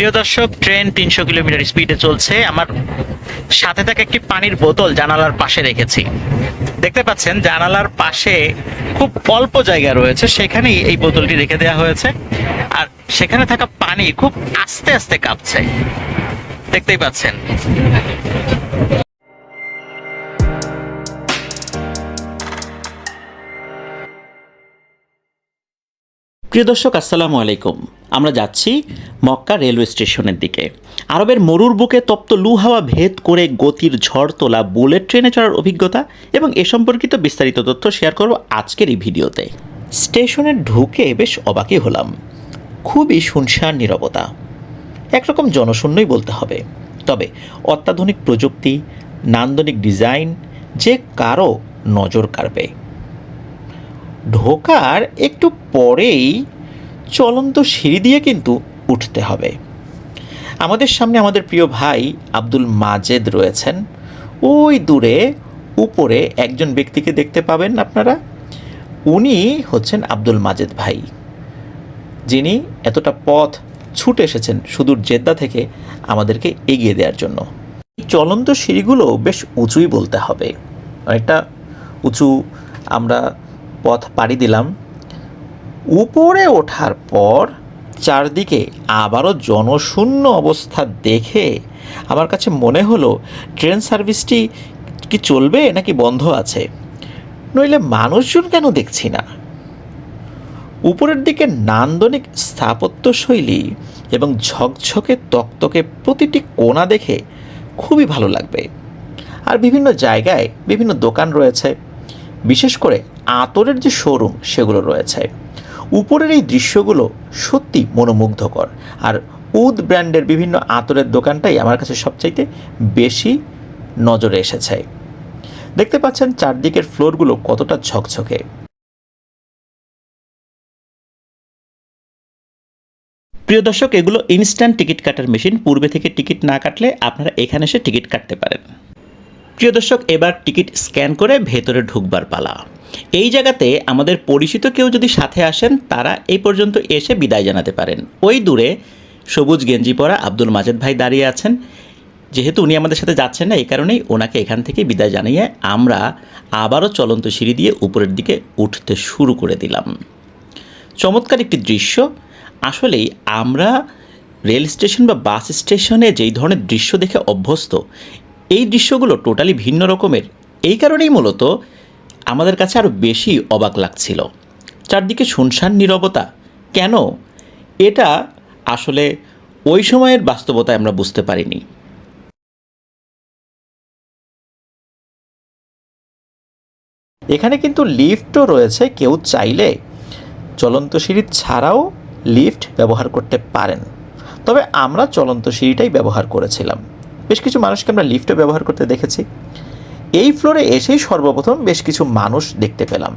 প্রিয় দর্শক, ট্রেন তিনশো কিলোমিটার স্পিডে চলছে। আমার সাথে থাকা একটি পানির বোতল জানালার পাশে রেখেছি। দেখতে পাচ্ছেন, জানালার পাশে খুব অল্প জায়গা রয়েছে। সেখানেই এই বোতলটি রেখে দেওয়া হয়েছে। আর সেখানে থাকা পানি খুব আস্তে আস্তে কাঁপছে। দেখতেই পাচ্ছেন। প্রিয় দর্শক, আসসালামু আলাইকুম। আমরা যাচ্ছি মক্কা রেলওয়ে স্টেশনের দিকে। আরবের মরুর বুকে তপ্ত লু হাওয়া ভেদ করে গতির ঝড় তোলা বুলেট ট্রেনে চড়ার অভিজ্ঞতা এবং এ সম্পর্কিত বিস্তারিত তথ্য শেয়ার করব আজকের এই ভিডিওতে। স্টেশনে ঢুকে বেশ অবাকই হলাম। খুবই শুনশান নীরবতা। একরকম জনশূন্যই বলতে হবে। তবে অত্যাধুনিক প্রযুক্তি, নান্দনিক ডিজাইন, যে কারও নজর কাড়বে। ঢোকার একটু পরেই চলন্ত সিঁড়ি দিয়ে কিন্তু উঠতে হবে। আমাদের সামনে আমাদের প্রিয় ভাই আব্দুল মাজেদ রয়েছেন। ওই দূরে উপরে একজন ব্যক্তিকে দেখতে পাবেন আপনারা। উনি হচ্ছেন আব্দুল মাজেদ ভাই। যিনি এতটা পথ ছুটে এসেছেন সুদূর জেদ্দা থেকে আমাদেরকে এগিয়ে দেওয়ার জন্য। চলন্ত সিঁড়িগুলো বেশ উঁচুই বলতে হবে। অনেকটা উঁচু আমরা পথ পাড়ি দিলাম। উপরে ওঠার পর চারদিকে আবারও জনশূন্য অবস্থা দেখে আমার কাছে মনে হলো, ট্রেন সার্ভিসটি কি চলবে নাকি বন্ধ আছে? নইলে মানুষজন কেন দেখছি না? উপরের দিকে নান্দনিক স্থাপত্যশৈলী এবং ঝকঝকে তকতকে প্রতিটি কোণা দেখে খুবই ভালো লাগবে। আর বিভিন্ন জায়গায় বিভিন্ন দোকান রয়েছে। বিশেষ করে আতরের যে শোরুম সেগুলো রয়েছে। উপরের এই দৃশ্যগুলো সত্যি মনোমুগ্ধকর। আর উদ ব্র্যান্ডের বিভিন্ন আতরের দোকানটাই আমার কাছে সবচাইতে বেশি নজরে এসেছে। দেখতে পাচ্ছেন চারদিকের ফ্লোরগুলো কতটা ঝকঝকে। প্রিয় দর্শক, এগুলো ইনস্ট্যান্ট টিকিট কাটার মেশিন পূর্বে থেকে টিকিট না কাটলে আপনারা এখানে এসে টিকিট কাটতে পারেন। প্রিয় দর্শক, এবার টিকিট স্ক্যান করে ভেতরে ঢুকবার পালা। এই জায়গাতে আমাদের পরিচিত কেউ যদি সাথে আসেন, তারা এই পর্যন্ত এসে বিদায় জানাতে পারেন। ওই দূরে সবুজ গেঞ্জি পরা আব্দুল মাজেদ ভাই দাঁড়িয়ে আছেন। যেহেতু উনি আমাদের সাথে যাচ্ছেন না, এই কারণেই ওনাকে এখান থেকে বিদায় জানিয়ে আমরা আবারও চলন্ত সিঁড়ি দিয়ে উপরের দিকে উঠতে শুরু করে দিলাম। চমৎকার একটি দৃশ্য। আসলেই আমরা রেল স্টেশন বা বাস স্টেশনে যেই ধরনের দৃশ্য দেখে অভ্যস্ত, এই দৃশ্যগুলো টোটালি ভিন্ন রকমের। এই কারণেই মূলত আমাদের কাছে আরও বেশি অবাক লাগছিল। চারদিকে শুনশান নীরবতা। কেন? এটা আসলে ওই সময়ের বাস্তবতায় আমরা বুঝতে পারিনি। এখানে কিন্তু লিফটও রয়েছে, কেউ চাইলে চলন্ত সিঁড়ি ছাড়াও লিফট ব্যবহার করতে পারেন। তবে আমরা চলন্ত সিঁড়িটাই ব্যবহার করেছিলাম। বেশ কিছু মানুষকে আমরা লিফটও ব্যবহার করতে দেখেছি। এই ফ্লোরে এসেই সর্বপ্রথম বেশ কিছু মানুষ দেখতে পেলাম।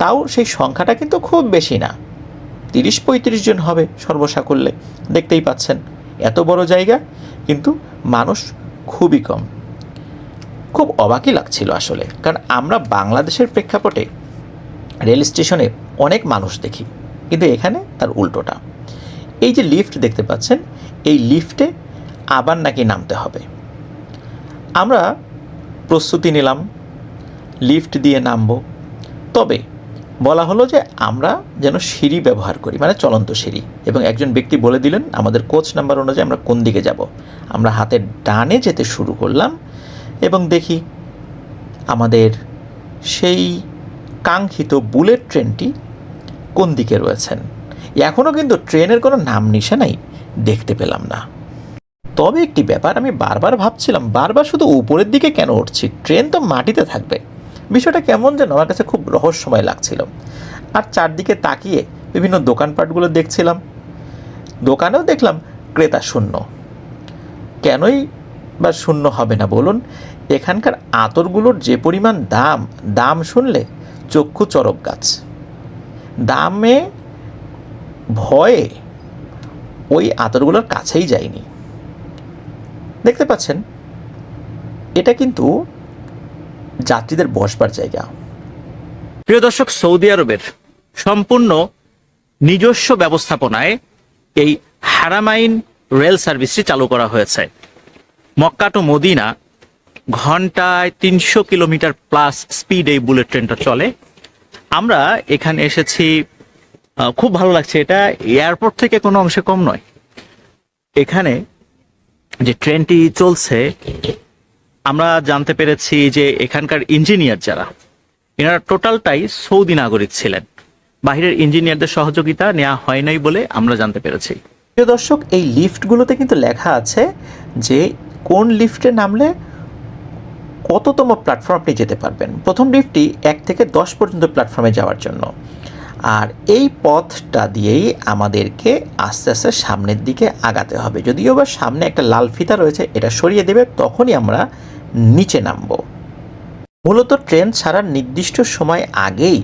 তাও সেই সংখ্যাটা কিন্তু খুব বেশি না। তিরিশ পঁয়ত্রিশ জন হবে সর্বসাকুল্যে, দেখতেই পাচ্ছেন। এত বড় জায়গা, কিন্তু মানুষ খুবই কম। খুব অবাকই লাগছিল আসলে, কারণ আমরা বাংলাদেশের প্রেক্ষাপটে রেল স্টেশনে অনেক মানুষ দেখি, কিন্তু এখানে তার উল্টোটা। এই যে লিফট দেখতে পাচ্ছেন, এই লিফটে আবার নাকি নামতে হবে। আমরা প্রস্তুতি নিলাম, লিফট দিয়ে নামবো। তবে বলা হলো যে আমরা যেন সিঁড়ি ব্যবহার করি মানে চলন্ত সিঁড়ি। এবং একজন ব্যক্তি বলে দিলেন, আমাদের কোচ নাম্বার অনুযায়ী আমরা কোন দিকে যাব? আমরা হাতের ডানে যেতে শুরু করলাম এবং দেখি আমাদের সেই কাঙ্ক্ষিত বুলেট ট্রেনটি কোন দিকে রয়েছেন। এখনও কিন্তু ট্রেনের কোনো নাম নিশানাই দেখতে পেলাম না। তবে একটি ব্যাপার আমি বারবার ভাবছিলাম, বারবার শুধু উপরের দিকে কেন উঠছি? ট্রেন তো মাটিতে থাকবে। বিষয়টা কেমন যেন আমার কাছে খুব রহস্যময় লাগছিল। আর চারদিকে তাকিয়ে বিভিন্ন দোকানপাটগুলো দেখছিলাম। দোকানেও দেখলাম ক্রেতা শূন্য। কেনই বা শূন্য হবে না বলুন? এখানকার আতরগুলোর যে পরিমাণ দাম দাম শুনলে চক্ষু চরক গাছ। দামে, ভয়ে ওই আতরগুলোর কাছেই যায়নি দেখতে পাচ্ছেন, এটা কিন্তু যাত্রীদের বসবার জায়গা। প্রিয় দর্শক, সৌদি আরবের সম্পূর্ণ নিজস্ব ব্যবস্থাপনায় এই হারামাইন রেল সার্ভিসটি চালু করা হয়েছে। মক্কা টু মদিনা ঘন্টায় তিনশো কিলোমিটার প্লাস স্পিড এই বুলেট ট্রেনটা চলে। আমরা এখানে এসেছি খুব ভালো লাগছে এটা। এয়ারপোর্ট থেকে কোনো অংশে কম নয়। এখানে যে ট্রেনটি চলছে, আমরা জানতে পেরেছি যে এখানকার ইঞ্জিনিয়ার যারা, এনারা টোটালটাই সৌদি নাগরিক ছিলেন। বাহিরের ইঞ্জিনিয়ারদের সহযোগিতা নেওয়া হয় নাই বলে আমরা জানতে পেরেছি। প্রিয় দর্শক, এই লিফটগুলোতে কিন্তু লেখা আছে যে কোন লিফটে নামলে কততম প্ল্যাটফর্ম আপনি যেতে পারবেন। প্রথম লিফটটি এক থেকে দশ পর্যন্ত প্ল্যাটফর্মে যাওয়ার জন্য। আর এই পথটা দিয়েই আমাদেরকে আস্তে আস্তে সামনের দিকে আগাতে হবে। যদিও বা সামনে একটা লাল ফিতা রয়েছে, এটা সরিয়ে দেবে, তখনই আমরা নিচে নামবো। মূলত ট্রেন ছাড়ার নির্দিষ্ট সময় আগেই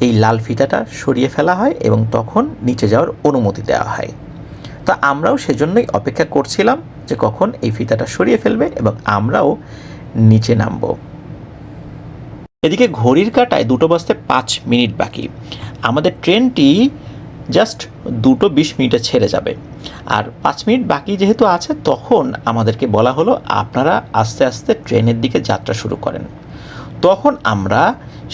এই লাল ফিতাটা সরিয়ে ফেলা হয় এবং তখন নিচে যাওয়ার অনুমতি দেওয়া হয়। তো আমরাও সেজন্যই অপেক্ষা করছিলাম যে কখন এই ফিতাটা সরিয়ে ফেলবে এবং আমরাও নিচে নামবো। এদিকে ঘড়ির কাটায় দুটো বাজতে পাঁচ মিনিট বাকি। আমাদের ট্রেনটি জাস্ট দুটো বিশ মিনিটে ছেড়ে যাবে। আর পাঁচ মিনিট বাকি যেহেতু আছে, তখন আমাদেরকে বলা হলো, আপনারা আস্তে আস্তে ট্রেনের দিকে যাত্রা শুরু করেন। তখন আমরা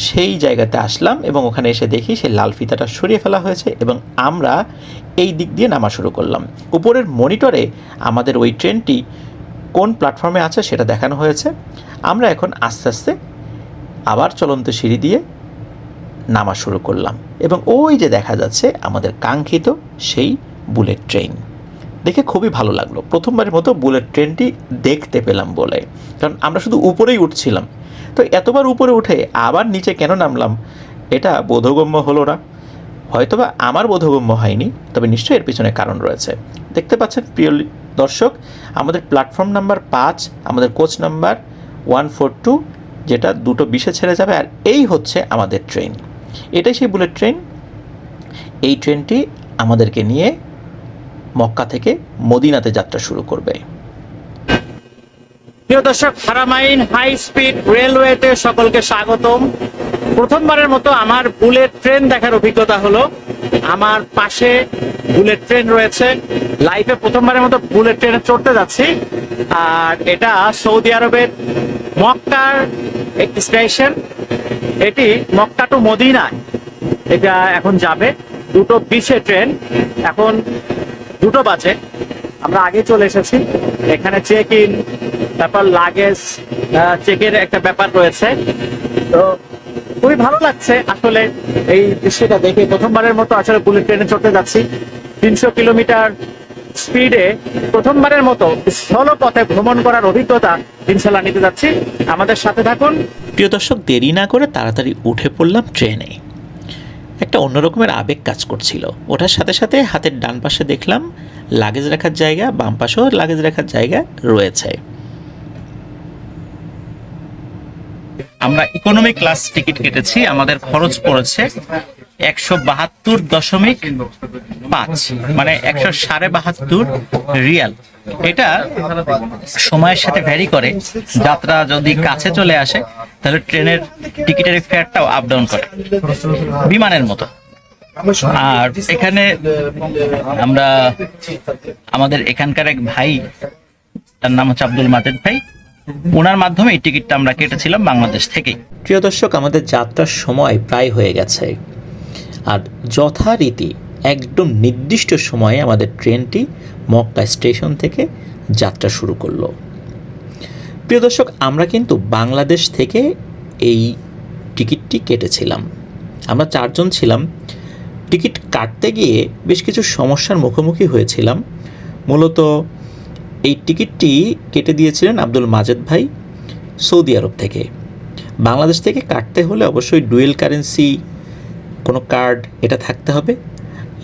সেই জায়গাতে আসলাম এবং ওখানে এসে দেখি সেই লাল ফিতাটা সরিয়ে ফেলা হয়েছে এবং আমরা এই দিক দিয়ে নামা শুরু করলাম। উপরের মনিটরে আমাদের ওই ট্রেনটি কোন প্ল্যাটফর্মে আছে সেটা দেখানো হয়েছে। আমরা এখন আস্তে আস্তে আবার চলন্ত সিঁড়ি দিয়ে নামা শুরু করলাম এবং ওই যে দেখা যাচ্ছে আমাদের কাঙ্ক্ষিত সেই বুলেট ট্রেন। দেখে খুবই ভালো লাগল। প্রথমবারের মতো বুলেট ট্রেনটি দেখতে পেলাম বলে। কারণ আমরা শুধু উপরেই উঠছিলাম। তো এতবার উপরে উঠে আবার নিচে কেন নামলাম, এটা বোধগম্য হলো না। হয়তোবা আমার বোধগম্য হয়নি, তবে নিশ্চয়ই এর পিছনে কারণ রয়েছে। দেখতে পাচ্ছেন, প্রিয় দর্শক, আমাদের প্ল্যাটফর্ম নাম্বার পাঁচ, আমাদের coach number one four two, যেটা দুটো বিশে ছেড়ে যাবে, আর এই হচ্ছে আমাদের ট্রেন। এটাই সেই বুলেট ট্রেন এই ট্রেনটি আমাদেরকে নিয়ে মক্কা থেকে মদিনাতে যাত্রা শুরু করবে। প্রিয় দর্শক হারামাইন হাই স্পিড রেলওয়েতে সকলকে স্বাগতম। প্রথমবারের মতো আমার বুলেট ট্রেন দেখার অভিজ্ঞতা হলো, আমার পাশে বুলেট ট্রেন রয়েছে। লাইফে প্রথমবারের মতো বুলেট ট্রেনে চড়তে যাচ্ছি। আর এটা সৌদি আরবের মক্কার একটি স্টেশন এটি মক্কা টু মদিনায়। এটা এখন যাবে। দুটো বিশে ট্রেন। এখন দুটো বাজে। আমরা আগে চলে এসেছি। এখানে চেক ইন তারপর লাগেজ চেকের একটা ব্যাপার রয়েছে। তো খুবই ভালো লাগছে আসলে এই দৃশ্যটা দেখে। প্রথমবারের মতো আসলে বুলেট ট্রেনে চড়তে যাচ্ছি। তিনশো কিলোমিটার স্পিডে প্রথমবারের মতো স্থল পথে ভ্রমণ করার অভিজ্ঞতা ইনশাল্লাহ নিতে যাচ্ছি। আমাদের সাথে থাকুন। প্রিয় দর্শক, দেরি না করে তাড়াতাড়ি উঠে পড়লাম ট্রেনে। একটা অন্য রকমের আবেগ কাজ করছিল। ওঠার সাথে সাথে হাতের ডান পাশে দেখলাম লাগেজ রাখার জায়গা, বাম পাশেও লাগেজ রাখার জায়গা রয়েছে। আমরা ইকোনমি ক্লাস টিকিট কেটেছি, আমাদের খরচ পড়েছে একশো বাহাত্তর দশমিক পাঁচ মানে একশো সাড়ে বাহাত্তর রিয়াল। এটা সময়ের সাথে ভ্যারি করে। যাত্রা যদি কাছে চলে আসে, তাহলে ট্রেনের টিকিটের ফেয়ারটাও আপ ডাউন করে। বিমানের মতো। আর এখানে আমরা আমাদের এখানকার এক ভাই, তার নাম হচ্ছে আব্দুল মাজেদ ভাই ওনার মাধ্যমে এই টিকিটটা আমরা কেটেছিলাম বাংলাদেশ থেকেই। প্রিয় দর্শক, আমাদের যাত্রার সময় প্রায় হয়ে গেছে। আর যথারীতি একদম নির্দিষ্ট সময়ে আমাদের ট্রেনটি মক্কা স্টেশন থেকে যাত্রা শুরু করল। প্রিয় দর্শক, আমরা কিন্তু বাংলাদেশ থেকে এই টিকিটটি কেটেছিলাম। আমরা চারজন ছিলাম। টিকিট কাটতে গিয়ে বেশ কিছু সমস্যার মুখোমুখি হয়েছিলাম। মূলত এই টিকিটটি কেটে দিয়েছিলেন আব্দুল মাজেদ ভাই সৌদি আরব থেকে। বাংলাদেশ থেকে কাটতে হলে অবশ্যই ডুয়েল কারেন্সি, কোনো কার্ড, এটা থাকতে হবে।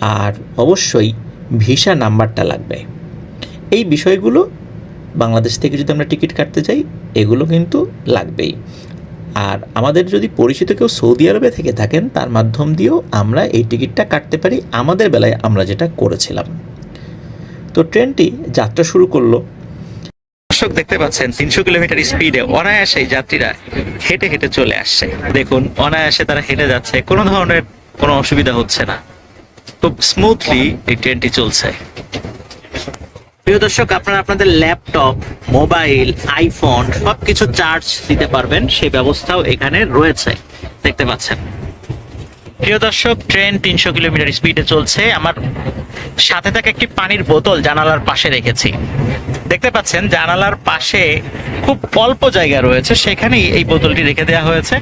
আর অবশ্যই ভিসা নাম্বারটা লাগবে। এই বিষয়গুলো বাংলাদেশ থেকে যদি আমরা টিকিট কাটতে যাই, এগুলো কিন্তু লাগবেই। আর আমাদের যদি পরিচিত কেউ সৌদি আরবে থেকে থাকেন, তার মাধ্যম দিয়েও আমরা এই টিকিটটা কাটতে পারি, আমাদের বেলায় আমরা যেটা করেছিলাম। তো ট্রেনটি যাত্রা শুরু করল। দর্শক, দেখতে পাচ্ছেন, তিনশো কিলোমিটার স্পিডে অনায়াসে যাত্রীরা হেঁটে হেঁটে চলে আসছে। দেখুন, অনায়াসে তারা হেঁটে যাচ্ছে, কোনো ধরনের কোনো অসুবিধা হচ্ছে না। খুব স্মুথলি এই ট্রেনটি চলছে। প্রিয় দর্শক, আপনারা আপনাদের ল্যাপটপ মোবাইল আইফোন সবকিছু চার্জ দিতে পারবেন, সেই ব্যবস্থাও এখানে রয়েছে। দেখতে পাচ্ছেন। প্রিয় দর্শক ট্রেন তিনশো কিলোমিটার স্পিডে চলছে। আমার সাথে থাকা একটি পানির বোতল জানালার পাশে রেখেছি। দেখতে পাচ্ছেন, জানালার পাশে খুব অল্প জায়গা রয়েছে। সেখানেই এই বোতলটি রেখে দেওয়া হয়েছে।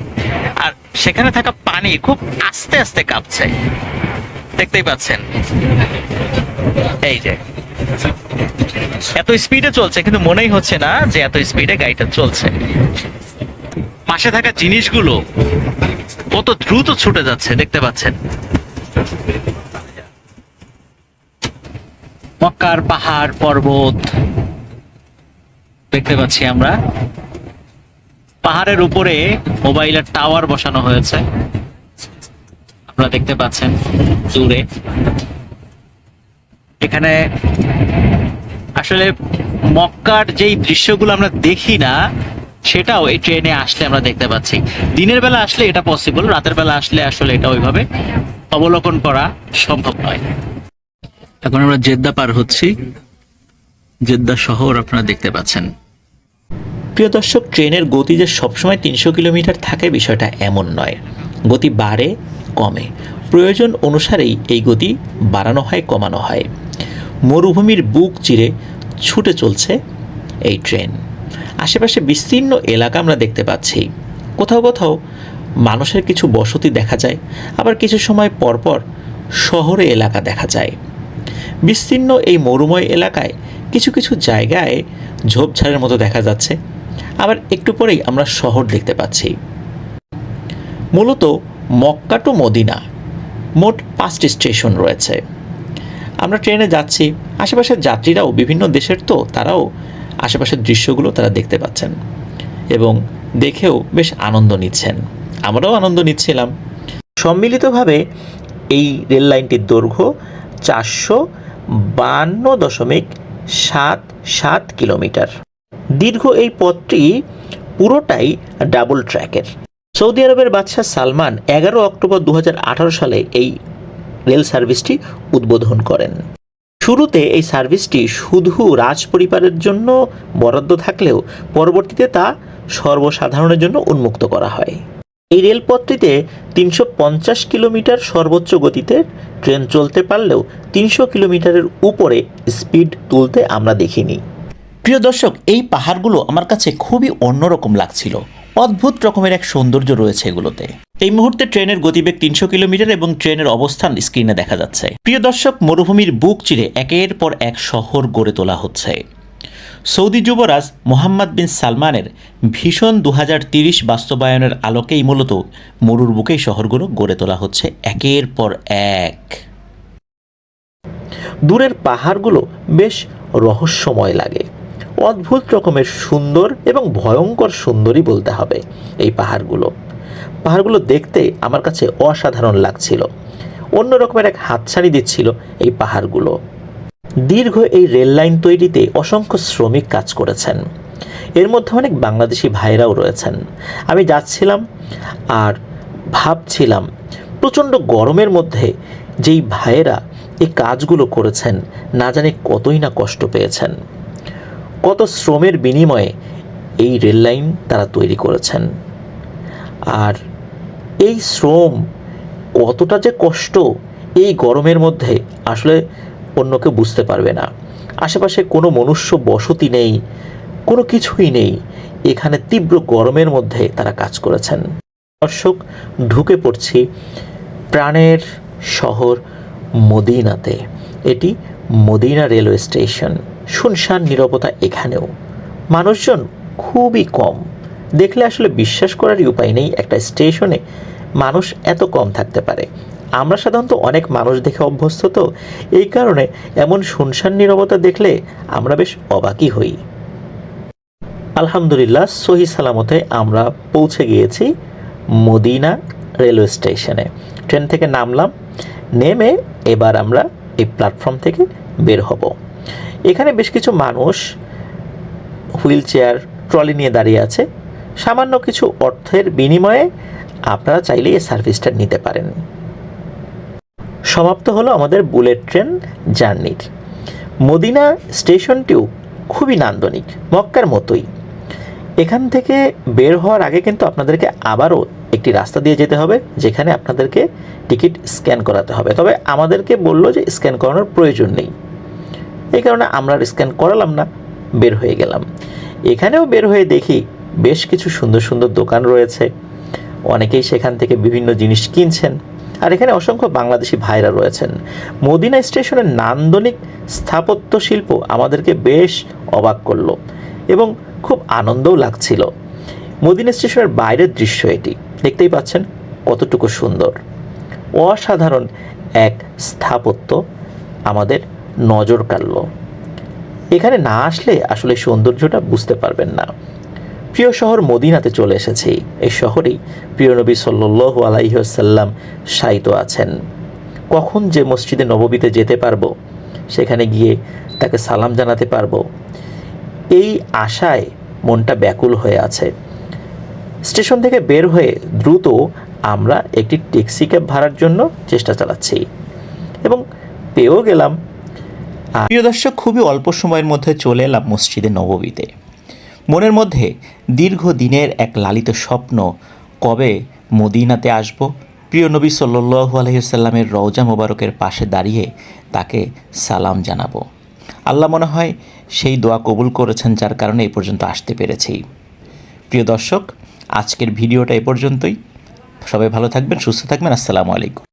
আর সেখানে থাকা পানি খুব আস্তে আস্তে কাঁপছে। দেখতেই পাচ্ছেন। এই যে। এত স্পিডে চলছে, কিন্তু মনেই হচ্ছে না যে এত স্পিডে গাড়িটা চলছে। পাশে থাকা জিনিসগুলো কত দ্রুত ছুটে যাচ্ছে, দেখতে পাচ্ছেন। মক্কার পাহাড়, পর্বত দেখতে পাচ্ছি আমরা। পাহাড়ের উপরে মোবাইলের টাওয়ার বসানো হয়েছে। আপনারা দেখতে পাচ্ছেন দূরে। এখানে আসলে মক্কার যেই দৃশ্যগুলো আমরা দেখি না, সেটাও এই ট্রেনে আসলে আমরা দেখতে পাচ্ছি। দিনের বেলা আসলে এটা পসিবল রাতের বেলা আসলে আসলে এটা ওইভাবে অবলোকন করা সম্ভব নয়। এখন আমরা জেদ্দা পার হচ্ছি। জেদ্দা শহর আপনারা দেখতে পাচ্ছেন। প্রিয় দর্শক, ট্রেনের গতি যে সবসময় তিনশো কিলোমিটার থাকে, বিষয়টা এমন নয়। গতি বাড়ে কমে। প্রয়োজন অনুসারেই এই গতি বাড়ানো হয়, কমানো হয়। মরুভূমির বুক চিরে ছুটে চলছে এই ট্রেন। আশেপাশে বিস্তীর্ণ এলাকা আমরা দেখতে পাচ্ছি। কোথাও কোথাও মানুষের কিছু বসতি দেখা যায়, আবার কিছু সময় পরপর শহরে এলাকা দেখা যায়। বিস্তীর্ণ এই মরুময় এলাকায় কিছু কিছু জায়গায় ঝোপঝাড়ের মতো দেখা যাচ্ছে, আবার একটু পরেই আমরা শহর দেখতে পাচ্ছি। মূলত মক্কা টু মদিনা, মোট পাঁচটি স্টেশন রয়েছে। আমরা ট্রেনে যাচ্ছি, আশেপাশের যাত্রীরাও বিভিন্ন দেশের তো, তারাও আশেপাশের দৃশ্যগুলো তারা দেখতে পাচ্ছেন এবং দেখেও বেশ আনন্দ নিচ্ছেন। আমরাও আনন্দ নিচ্ছিলাম। সম্মিলিতভাবে এই রেল লাইনটির দৈর্ঘ্য চারশো বান্ন দশমিক সাত সাত কিলোমিটার। দীর্ঘ এই পথটি পুরোটাই ডাবল ট্র্যাকের সৌদি আরবের বাদশাহ সালমান এগারো অক্টোবর দু হাজার আঠারো সালে এই রেল সার্ভিসটি উদ্বোধন করেন। শুরুতে এই সার্ভিসটি শুধু রাজ পরিবারের জন্য বরাদ্দ থাকলেও পরবর্তীতে তা সর্বসাধারণের জন্য উন্মুক্ত করা হয়। এই রেলপথটিতে তিনশো পঞ্চাশ কিলোমিটার সর্বোচ্চ গতিতে ট্রেন চলতে পারলেও তিনশো কিলোমিটারের উপরে স্পিড তুলতে আমরা দেখিনি। প্রিয় দর্শক, এই পাহাড়গুলো আমার কাছে খুবই অন্যরকম লাগছিল। অদ্ভুত রকমের এক সৌন্দর্য রয়েছে এগুলোতে। এই মুহূর্তে ট্রেনের গতিবেগ তিনশো কিলোমিটার এবং ট্রেনের অবস্থান স্ক্রিনে দেখা যাচ্ছে। প্রিয় দর্শক, মরুভূমির বুক চিরে একের পর এক শহর গড়ে তোলা হচ্ছে। সৌদি যুবরাজ মোহাম্মদ বিন সালমানের ভীষণ দু বাস্তবায়নের আলোকেই মূলত মরুর বুকেই শহরগুলো গড়ে তোলা হচ্ছে একের পর এক। দূরের পাহাড়গুলো বেশ রহস্যময় লাগে। অদ্ভুত রকমের সুন্দর এবং ভয়ঙ্কর সুন্দরই বলতে হবে এই পাহাড়গুলো। পাহাড়গুলো দেখতে আমার কাছে অসাধারণ লাগছিল। অন্য রকমের এক হাতছানি দিচ্ছিল এই পাহাড়গুলো। দীর্ঘ এই রেল লাইন তৈরিতে অসংখ্য শ্রমিক কাজ করেছেন। এর মধ্যে অনেক বাংলাদেশি ভাইরাও রয়েছেন। আমি যাচ্ছিলাম আর ভাবছিলাম, প্রচণ্ড গরমের মধ্যে যেই ভাইয়েরা এই কাজগুলো করেছেন, না জানি কতই না কষ্ট পেয়েছেন। কত শ্রমের বিনিময়ে এই রেল লাইন তারা তৈরি করেছেন? আর এই শ্রম কতটা যে কষ্ট এই গরমের মধ্যে আসলে অন্য কেউ বুঝতে পারবে না। আশেপাশে কোনো মনুষ্য বসতি নেই, কোনো কিছুই নেই। এখানে তীব্র গরমের মধ্যে তারা কাজ করেছেন। দর্শক, ঢুকে পড়ছি প্রাণের শহর মদিনাতে। এটি মদিনা রেলওয়ে স্টেশন। শুনশান নীরবতা এখানেও। মানুষজন খুবই কম। দেখলে আসলে বিশ্বাস করারই উপায় নেই একটা স্টেশনে মানুষ এত কম থাকতে পারে। আমরা সাধারণত অনেক মানুষ দেখে অভ্যস্ত তো, এই কারণে এমন শুনশান নীরবতা দেখলে আমরা বেশ অবাকই হই। আলহামদুলিল্লাহ, সহি সালামতে আমরা পৌঁছে গিয়েছি মদিনা রেলওয়ে স্টেশনে। ট্রেন থেকে নামলাম, নেমে এবার আমরা এই প্ল্যাটফর্ম থেকে বের হব। এখানে বেশ কিছু মানুষ হুইল চেয়ার, ট্রলি নিয়ে দাঁড়িয়ে আছে। সামান্য কিছু অর্থের বিনিময়ে আপনারা চাইলে এই সার্ভিসটা নিতে পারেন। সমাপ্ত হলো আমাদের বুলেট ট্রেন জার্নির। মদিনা স্টেশনটিও খুবই নান্দনিক, মক্কার মতোই। এখান থেকে বের হওয়ার আগে কিন্তু আপনাদেরকে আবারও একটি রাস্তা দিয়ে যেতে হবে, যেখানে আপনাদেরকে টিকিট স্ক্যান করাতে হবে। তবে আমাদেরকে বলল যে স্ক্যান করানোর প্রয়োজন নেই। এই কারণে আমরা আর স্ক্যান করালাম না, বের হয়ে গেলাম। এখানেও বের হয়ে দেখি বেশ কিছু সুন্দর সুন্দর দোকান রয়েছে। অনেকেই সেখান থেকে বিভিন্ন জিনিস কিনছেন। আর এখানে অসংখ্য বাংলাদেশি ভাইরা রয়েছেন। মদিনা স্টেশনের নান্দনিক স্থাপত্য শিল্প আমাদেরকে বেশ অবাক করল এবং খুব আনন্দও লাগছিল। মদিনা স্টেশনের বাইরের দৃশ্য এটি। দেখতেই পাচ্ছেন কতটুকু সুন্দর। অসাধারণ এক স্থাপত্য আমাদের নজর কাড়ল। এখানে না আসলে আসলে সৌন্দর্যটা বুঝতে পারবেন না। প্রিয় শহর মদিনাতে চলে এসেছি। এই শহরেই প্রিয় নবী সাল্লু আলাইসাল্লাম শায়িত আছেন। কখন যে মসজিদে নববীতে যেতে পারব, সেখানে গিয়ে তাকে সালাম জানাতে পারব, এই আশায় মনটা ব্যাকুল হয়ে আছে। স্টেশন থেকে বের হয়ে দ্রুত আমরা একটি ট্যাক্সি ক্যাব ভাড়ার জন্য চেষ্টা চালাচ্ছি এবং পেয়েও গেলাম প্রিয় দর্শক, খুবই অল্প সময়ের মধ্যে চলে এলাম মসজিদে নববীতে। মনের মধ্যে দীর্ঘ দিনের এক লালিত স্বপ্ন, কবে মদিনাতে আসব? প্রিয় নবী সাল্লু আলহিসাল্লামের রওজা মোবারকের পাশে দাঁড়িয়ে তাকে সালাম জানাব। আল্লাহ মনে হয় সেই দোয়া কবুল করেছেন যার কারণে এই পর্যন্ত আসতে পেরেছি। প্রিয় দর্শক, আজকের ভিডিওটা এ পর্যন্তই। সবাই ভালো থাকবেন, সুস্থ থাকবেন। আসসালামু আলাইকুম।